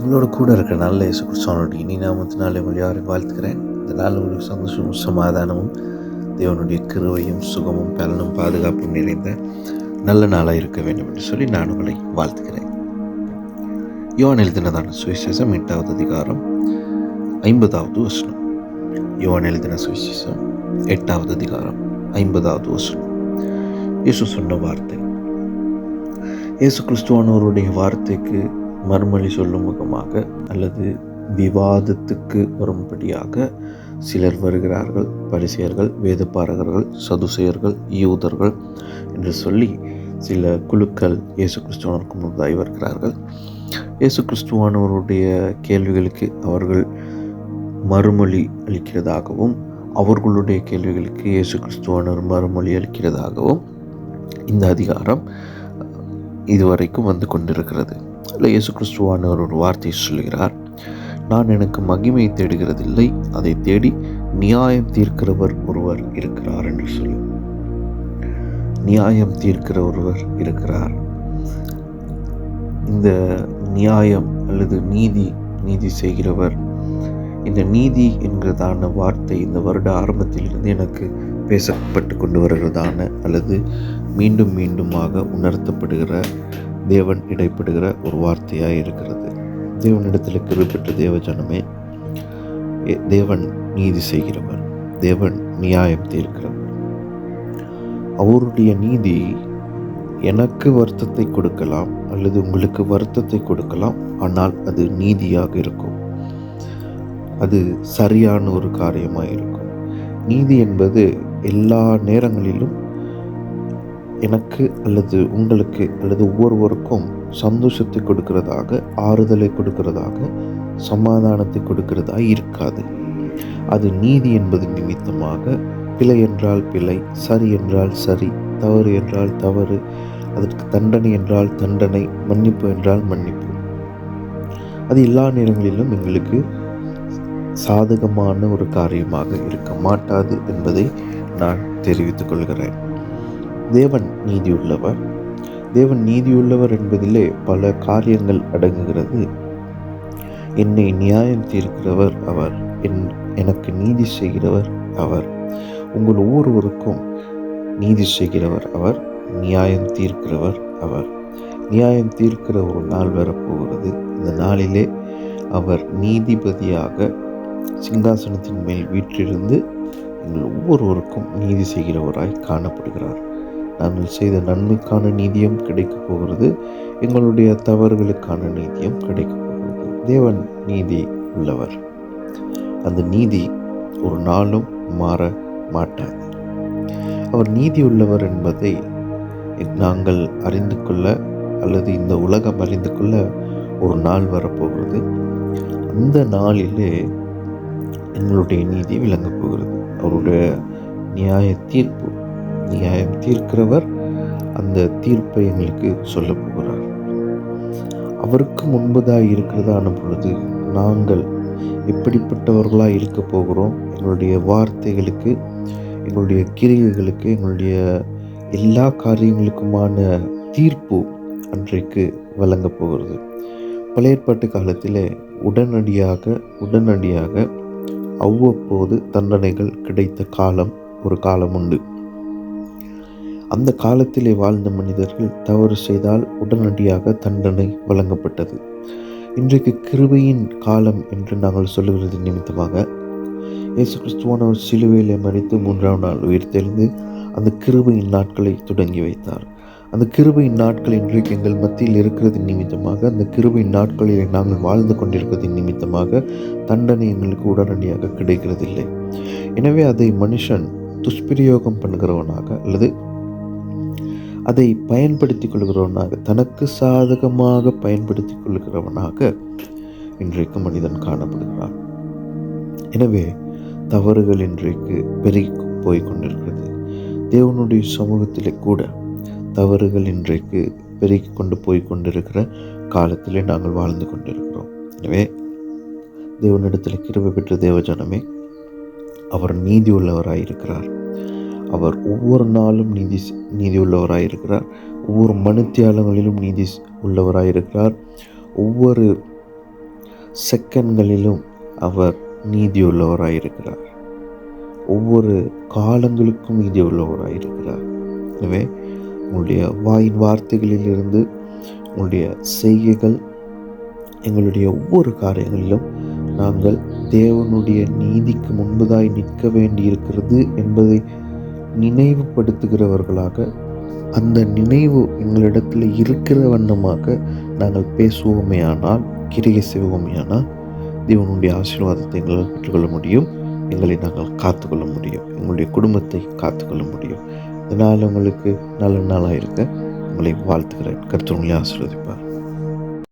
உங்களோட கூட இருக்கிற நல்ல இயேசு கிறிஸ்தவனுடைய இனி நாமத்தினாலே உங்கள் யாரையும் வாழ்த்துக்கிறேன். இந்த நாள் உங்களுக்கு சந்தோஷமும் சமாதானமும் தேவனுடைய கிருவையும் சுகமும் பலனும் பாதுகாப்பும் நிறைந்த நல்ல நாளாக இருக்க வேண்டும் என்று சொல்லி நான் உங்களை வாழ்த்துக்கிறேன். யோவான் எழுதினதான சுவிசேஷம் எட்டாவது அதிகாரம் ஐம்பதாவது வசனம். யோவான் எழுதின சுவிசேஷம் எட்டாவது அதிகாரம் ஐம்பதாவது வசனம். இயேசு சொன்ன வார்த்தை. இயேசு கிறிஸ்துவானவருடைய வார்த்தைக்கு மறுமொழி சொல்லும் முகமாக அல்லது விவாதத்துக்கு வரும்படியாக சிலர் வருகிறார்கள். பரிசெயர்கள் வேதப்பாரகர்கள் சதுசெயர்கள் யூதர்கள் என்று சொல்லி சில குழுக்கள் இயேசு கிறிஸ்துவனுக்கு முன்பதாய் வருகிறார்கள். இயேசு கிறிஸ்துவானவருடைய கேள்விகளுக்கு அவர்கள் மறுமொழி அளிக்கிறதாகவும் அவர்களுடைய கேள்விகளுக்கு இயேசு கிறிஸ்துவானவர் மறுமொழி அளிக்கிறதாகவும் இந்த அதிகாரம் இதுவரைக்கும் வந்து கொண்டிருக்கிறது. இல்லை இயேசு கிறிஸ்துவானவர் ஒரு வார்த்தை சொல்கிறார் நான் எனக்கு மகிமையை தேடுகிறதில்லை அதை தேடி நியாயம் தீர்க்கிறவர் ஒருவர் இருக்கிறார் என்று சொல்லி. நியாயம் தீர்க்கிற ஒருவர் இருக்கிறார். இந்த நியாயம் அல்லது நீதி நீதி செய்கிறவர் இந்த நீதி என்கிறதான வார்த்தை இந்த வருட ஆரம்பத்திலிருந்து எனக்கு பேசப்பட்டு கொண்டு வருகிறதான அல்லது மீண்டும் மீண்டுமாக உணர்த்தப்படுகிற தேவன் இடைப்படுகிற ஒரு வார்த்தையாக இருக்கிறது. தேவனிடத்தில் குறிப்பிட்ட தேவஜனமே தேவன் நீதி செய்கிறவர். தேவன் நியாயம் தீர்க்கிறவர். அவருடைய நீதி எனக்கு வருத்தத்தை கொடுக்கலாம் அல்லது உங்களுக்கு வருத்தத்தை கொடுக்கலாம் ஆனால் அது நீதியாக இருக்கும். அது சரியான ஒரு காரியமாக இருக்கும் நீதி என்பது எல்லா நேரங்களிலும் எனக்கு அல்லது உங்களுக்கு அல்லது ஒவ்வொருவருக்கும் சந்தோஷத்தை கொடுக்கிறதாக ஆறுதலை கொடுக்கிறதாக சமாதானத்தை கொடுக்கிறதா இருக்காது. அது நீதி என்பது நிமித்தமாக பிழை என்றால் பிழை சரி என்றால் சரி தவறு என்றால் தவறு அதற்கு தண்டனை என்றால் தண்டனை மன்னிப்பு என்றால் மன்னிப்பு. அது எல்லா நேரங்களிலும் எங்களுக்கு சாதகமான ஒரு காரியமாக இருக்க மாட்டாது என்பதை நான் தெரிவித்துக் கொள்கிறேன். தேவன் நீதியுள்ளவர். தேவன் நீதியுள்ளவர் என்பதிலே பல காரியங்கள் அடங்குகிறது. என்னை நியாயம் தீர்க்கிறவர் அவர் என் எனக்கு நீதி செய்கிறவர் அவர். உங்கள் ஒவ்வொருவருக்கும் நீதி செய்கிறவர் அவர் நியாயம் தீர்க்கிறவர் அவர். நியாயம் தீர்க்கிற ஒரு நாள் வரப்போகிறது. இந்த நாளிலே அவர் நீதிபதியாக சிங்காசனத்தின் மேல் வீற்றிருந்து எங்கள் ஒவ்வொருவருக்கும் நீதி செய்கிறவராய் காணப்படுகிறார். நாங்கள் செய்த நன்மைக்கான நீதியும் கிடைக்கப் போகிறது. எங்களுடைய தவறுகளுக்கான நீதியும் கிடைக்கப் போகிறது. தேவன் நீதி உள்ளவர். அந்த நீதி ஒரு நாளும் மாற மாட்டாது. அவர் நீதி உள்ளவர் என்பதை நாங்கள் அறிந்து கொள்ள அல்லது இந்த உலகம் அறிந்து கொள்ள ஒரு நாள் வரப்போகிறது. அந்த நாளிலே எங்களுடைய நீதி விளங்கப் போகிறது. அவருடைய நியாய தீர்ப்பு நியாயம் தீர்க்கிறவர் அந்த தீர்ப்பை எங்களுக்கு சொல்ல போகிறார். அவருக்கு முன்பதாக இருக்கிறதான பொழுது நாங்கள் எப்படிப்பட்டவர்களாக இருக்க போகிறோம்? எங்களுடைய வார்த்தைகளுக்கு எங்களுடைய கிரியைகளுக்கு எங்களுடைய எல்லா காரியங்களுக்குமான தீர்ப்பு அன்றைக்கு வழங்கப் போகிறது. பழைய ஏற்பாட்டு காலத்தில் உடனடியாக உடனடியாக அவ்வப்போது தண்டனைகள் கிடைத்த காலம் ஒரு காலம் உண்டு அந்த காலத்திலே வாழ்ந்த மனிதர்கள் தவறு செய்தால் உடனடியாக தண்டனை வழங்கப்பட்டது. இன்றைக்கு கிருபையின் காலம் என்று நாங்கள் சொல்லுகிறது நிமித்தமாக இயேசு கிறிஸ்துவானவர் சிலுவையிலே மறித்து மூன்றாம் நாள் உயிர்த்தெழுந்து அந்த கிருபையின் நாட்களை தொடங்கி வைத்தார். அந்த கிருபையின் நாட்கள் இன்றைக்கு எங்கள் மத்தியில் இருக்கிறது நிமித்தமாக அந்த கிருபையின் நாட்களில் நாங்கள் வாழ்ந்து கொண்டிருக்கிறதின் நிமித்தமாக தண்டனை எங்களுக்கு உடனடியாக கிடைக்கிறதில்லை. எனவே அதை மனுஷன் துஷ்பிரயோகம் பண்ணுகிறவனாக அல்லது அதை பயன்படுத்தி கொள்கிறவனாக தனக்கு சாதகமாக பயன்படுத்திக் கொள்கிறவனாக இன்றைக்கு மனிதன் காணப்படுகிறான். எனவே தவறுகள் இன்றைக்கு பெருகி போய் கொண்டிருக்கிறது. தேவனுடைய சமூகத்திலே கூட தவறுகள் இன்றைக்கு பெருகி கொண்டு போய் கொண்டிருக்கிற காலத்திலே நாங்கள் வாழ்ந்து கொண்டிருக்கிறோம். எனவே தேவனிடத்தில் கிருபை பெற்ற தேவஜனமே அவர் நீதி உள்ளவராய் இருக்கிறார் அவர் ஒவ்வொரு நாளும் நீதி நீதி உள்ளவராயிருக்கிறார். ஒவ்வொரு மனுத்தியாலங்களிலும் நீதி உள்ளவராயிருக்கிறார். ஒவ்வொரு செகண்ட்களிலும் அவர் நீதி இருக்கிறார் ஒவ்வொரு காலங்களுக்கும் நீதி இருக்கிறார் எனவே உங்களுடைய வாயின் வார்த்தைகளிலிருந்து உங்களுடைய செய்கைகள் எங்களுடைய ஒவ்வொரு காரியங்களிலும் நாங்கள் தேவனுடைய நீதிக்கு முன்பதாய் நிற்க வேண்டியிருக்கிறது என்பதை நினைவுபடுத்துகிறவர்களாக அந்த நினைவு எங்களிடத்தில் இருக்கிற வண்ணமாக நாங்கள் பேசுவோமே ஆனால் கிரியை செய்வோமே ஆனால் தேவனுடைய ஆசீர்வாதத்தை எங்களால் பெற்றுக்கொள்ள முடியும். எங்களை நாங்கள் காத்துக்கொள்ள முடியும். எங்களுடைய குடும்பத்தை காத்துக்கொள்ள முடியும். இதனால் உங்களுக்கு நல்ல நாளாக இருக்க. உங்களை வாழ்த்துக்கிறேன் கருத்து உங்களை ஆசீர்வதிப்பார்.